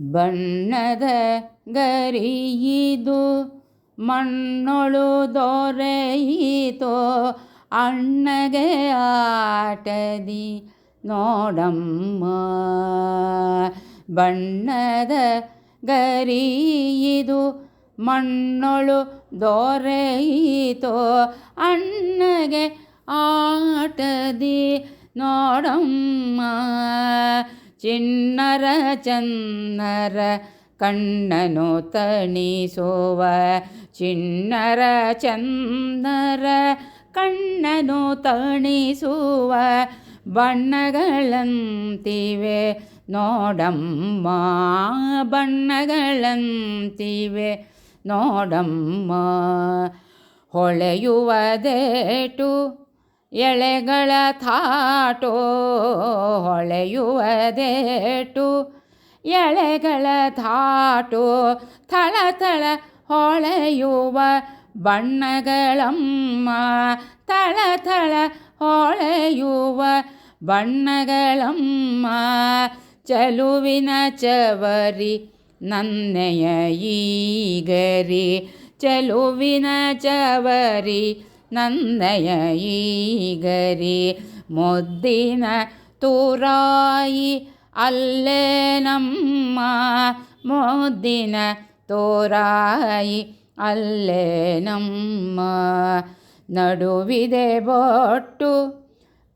ಬಣ್ಣದ ಗರಿಯಿದು ಮಣ್ಣೊಳು ದೊರೆಯಿತೋ ಅಣ್ಣಗೆ ಆಟದಿ ನೋಡಮ್ಮ. ಬಣ್ಣದ ಗರಿಯಿದು ಮಣ್ಣೊಳು ದೊರೆಯಿತೋ ಅಣ್ಣಗೆ ಆಟದಿ ನೋಡಮ್ಮ. ಚಿನ್ನರ ಚನ್ನರ ಕಣ್ಣನು ತಣಿಸುವ. ಚಿನ್ನರ ಚಂದರ ಕಣ್ಣನು ತಣಿಸುವ. ಬಣ್ಣಗಳಂತಿವೆ ನೋಡಮ್ಮ ಬಣ್ಣಗಳಂತಿವೆ ನೋಡಮ್ಮ. ಹೊಳೆಯುವದೇಟು ಎಳೆಗಳ ಥಾಟೋ ಹೊಳೆಯುವದೇಟು. ಎಳೆಗಳ ಥಾಟೋ ಥಳ ಥಳ ಹೊಳೆಯುವ ಬಣ್ಣಗಳಮ್ಮ. ಥಳ ಥಳ ಹೊಳೆಯುವ ಬಣ್ಣಗಳಮ್ಮ. ಚಲುವಿನ ಚವರಿ ನನ್ನೆಯ ಈಗರಿ. ಚಲುವಿನ ಚವರಿ ನನ್ನಯ ಈಗರಿ ಮುದ್ದಿನ ತೂರಾಯಿ ಅಲ್ಲೇ ನಮ್ಮ ಮುದ್ದಿನ ತೋರಾಯಿ ಅಲ್ಲೇ ನಮ್ಮ ನಡುವಿದೆ ಬೊಟ್ಟು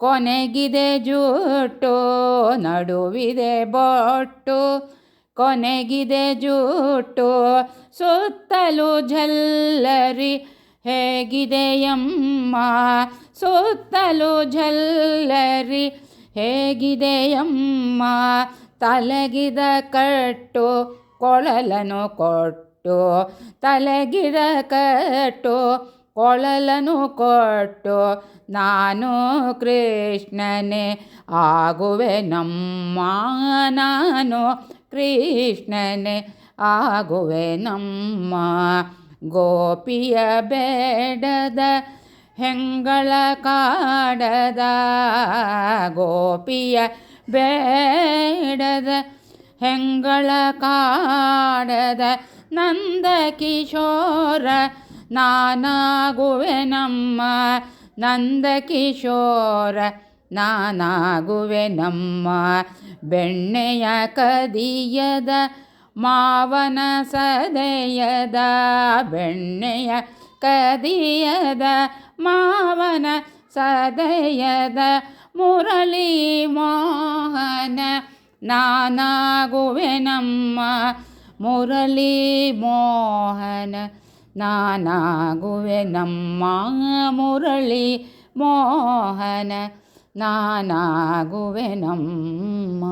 ಕೊನೆಗಿದೆ ಜುಟ್ಟು ನಡುವಿದೆ ಬೊಟ್ಟು ಕೊನೆಗಿದೆ ಜುಟ್ಟು ಸುತ್ತಲೂ ಝಲ್ಲರಿ ಹೇಗಿದೆಯಮ್ಮ? ಸುತ್ತಲೂ ಜಲ್ಲರಿ ಹೇಗಿದೆಯಮ್ಮ? ತಲೆಗಿದ ಕಟ್ಟು ಕೊಳಲನು ಕೊಟ್ಟು. ತಲೆಗಿದ ಕಟ್ಟು ಕೊಳಲನು ಕೊಟ್ಟು. ನಾನು ಕೃಷ್ಣನೇ ಆಗುವೆ ನಮ್ಮ ನಾನು ಕೃಷ್ಣನೇ ಆಗುವೆ ನಮ್ಮ ಗೋಪಿಯ ಬೇಡದ ಹೆಂಗಳ ಕಾಡದ ಗೋಪಿಯ ಬೇಡದ ಹೆಂಗಳ ಕಾಡದ ನಂದ ಕಿಶೋರ ನಾನಾಗುವೆ ನಮ್ಮ ನಂದ ಕಿಶೋರ ನಾನಾಗುವೆ ನಮ್ಮ ಬೆಣ್ಣೆಯ ಕದಿಯದ ಮಾವನ ಸದೆಯದ ಬೆಣ್ಣೆಯ ಕದಿಯದ ಮಾವನ ಸದೆಯದ ಮುರಳಿ ಮೋಹನ ನಾನಾಗುವೆ ನಮ್ಮ ಮುರಳಿ ಮೋಹನ ನಾನಾಗುವೆ ನಮ್ಮ ಮುರಳಿ ಮೋಹನ ನಾನಾಗುವೆ ನಮ್ಮ